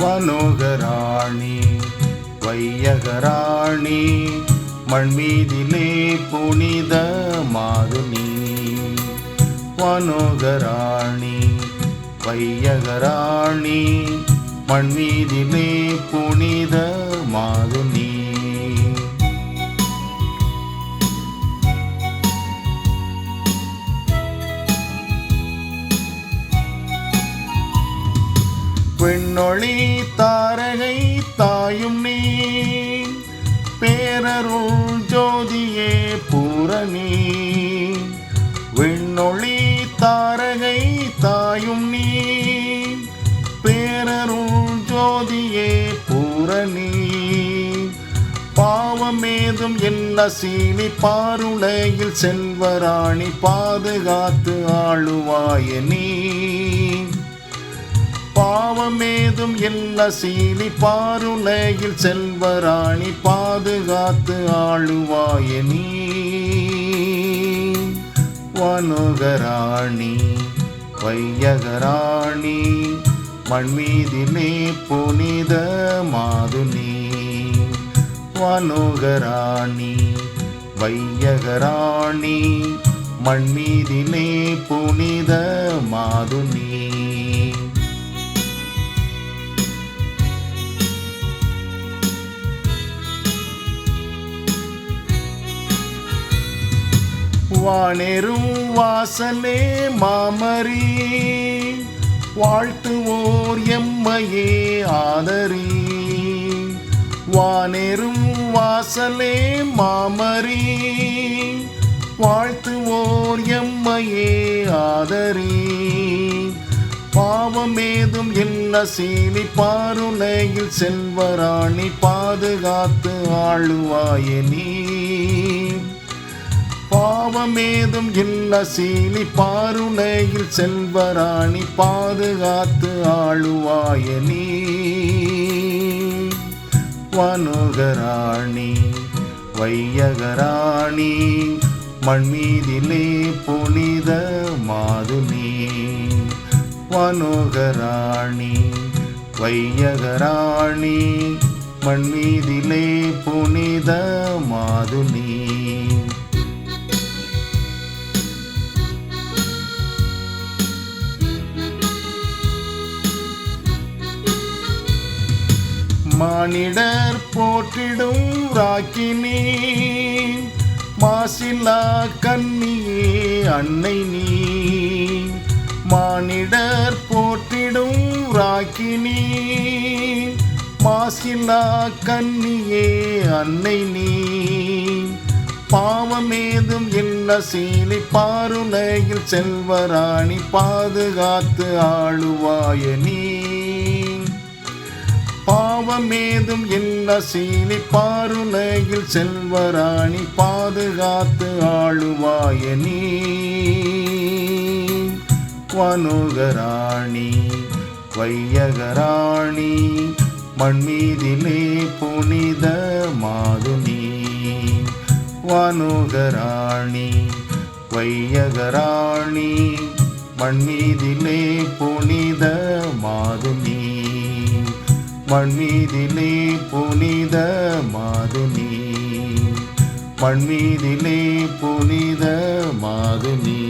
வனோகராணி வையகராணி மண்மீதிலே புனித மாதுனி வனோகராணி வையகராணி மண்மீதிலே புனித மாதுனி பெண்ணொளி தாரகை தாயும் நீ. பேரருள் ஜோதியே பூரணி விண்ணொளி தாரகை தாயும் நீ. பேரருள் ஜோதியே பூரணி பாவமேதும் என்ன சீனி பாருளையில் செல்வராணி பாதுகாத்து ஆளுவாய நீ. பாவமேதும் என்ன சீலி பாருளையில் செல்வராணி பாதுகாத்து ஆளுவாய நீ. வனுகராணி வையகராணி மண்மீதிலே புனித மாதுனி. வனுகராணி வையகராணி மண்மீதிலே புனித மாதுனி. வானெரும் வாசலே மாமரி. வாழ்த்துவோர் எம்மையே ஆதரி. வானெரும் வாசலே மாமரி. வாழ்த்துவோர் எம்மையே ஆதரி. பாவமேதும் என்ன சீனி பாருணையில் செல்வராணி பாதுகாத்து ஆளுவாய நீ. பாவமேதும் இல்ல சீனி பாருணையில் செல்வராணி பாதுகாத்து ஆளுவாய நீ. வனுகராணி வையகராணி மண்மீதிலே புனித மாதுனி. வனுகராணி வையகராணி மண்மீதிலே புனித மானிடர் போற்றிடும் ராக்கினே மாசில்லா கன்னியே அன்னை நீ. மானிடர் போற்றிடும் ராக்கினி மாசில்லா கன்னியே அன்னை நீ. பாவமேதும் இல்ல சீலி பாருலையில் செல்வராணி பாதுகாத்து ஆளுவாய நீ. பாவமேதும் என்ன சீலி பாருணையில் செல்வராணி பாதுகாத்து ஆளுவாய நீ. வனுகராணி வையகராணி மண்மீதிலே புனித மாதுனி. வனுகராணி வையகராணி மண்மீதிலே புனித மாது மண்மீதிலே புனித மாதுமி மண்மீதிலே புனித மாதுமீ